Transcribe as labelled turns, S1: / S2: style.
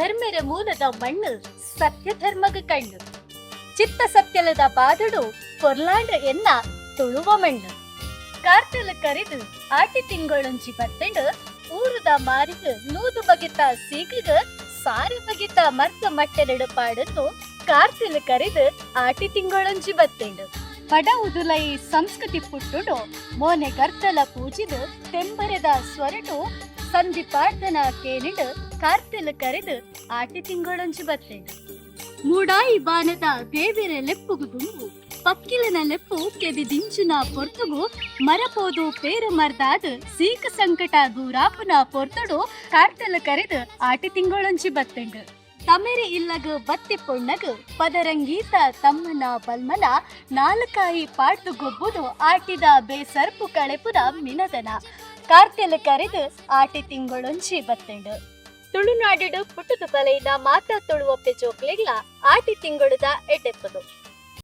S1: ಧರ್ಮೆರ ಮೂಲದ ಮಣ್ಣು ಸತ್ಯ ಧರ್ಮಗ ಕಣ್ಣು. ಚಿತ್ತ ಸತ್ಯಲದ ಬಾದಡು ಕೊರ್ಲಾಂಡ್ರ ಎನ್ನ ತುಳುವ ಮಣ್ಣು. ಕಾರ್ತಲ ಕರೆದು ಆಟಿ ತಿಂಗಳೊಂಜಿ ಬತ್ತೆಂಡು ಊರುದ ಮಾರಿಗ ನೂದು ಬಗೆತ ಸೀಗಿಗ ಸಾರಿ ಬಗೆತ ಮರ್ತ ಮಟ್ಟೆರಡು ಪಾಡನ್ನು ಕಾರ್ತಲ ಕರೆದು ಆಟಿ ತಿಂಗಳೊಂಜಿ ಬತ್ತೆಂಡು. ಪಡ ಉದುಲೈ ಸಂಸ್ಕೃತಿ ಪುಟ್ಟುಡು ಮೋನೆ ಗರ್ತಲ ಪೂಜಿದು ತೆಂಬರೆದ ಸ್ವರಟು ಸಂಧಿ ಪಾಡ್ದನ ಕೇನಿಡು ಕಾರ್ತಿಲ್ ಕರೆದು ಆಟಿ ತಿಂಗಳೊಂಜಿ ಬತ್ತೆ ಮೂಡಾಯಿ ಬಾನದ ದೇವಿರ ಲೆಪ್ಪುಗು ದುಂಬು, ಪಕ್ಕಿಲನ ಲೆಪ್ಪು ಕೆದಿ ದಿಂಚುನ ಪೊರ್ತುಗು, ಮರಪೋದು ಪೇರು ಮರ್ದಾದ ಸೀಕ ಸಂಕಟ ದೂರಾಪುನ ಪೊರ್ತುಡು ಕಾರ್ತಲ ಕರೆದು ಆಟಿ ತಿಂಗಳೊಂಜಿ ಬತ್ತೆಂಡು ತಮೆರಿ ಇಲ್ಲಗ ಬತ್ತಿ ಪೊಣ್ಣಗ, ಪದರಂಗೀತ ತಮ್ಮನ ಬಲ್ಮನ, ನಾಲ್ಕಾಯಿ ಪಾಟು ಗೊಬ್ಬುದು ಆಟಿದ ಬೇಸರ್ಪು ಕಳೆಪುದ ಮಿನದನ. ಕಾರ್ತೆಲ ಕರೆದು ಆಟಿ ತಿಂಗಳೊಂಜಿ ಬತ್ತೆಂಡು. ತುಳುನಾಡಿಡು ಪುಟ್ಟುದು ಬಲೆಯಿಂದ ಮಾತಾ ತುಳುವಪ್ಪೆ ಜೋಕ್ಲೆಗ್ಲ ಆಟಿ ತಿಂಗಳುದ ಎಡ್ಡೆಪ್ಪದು.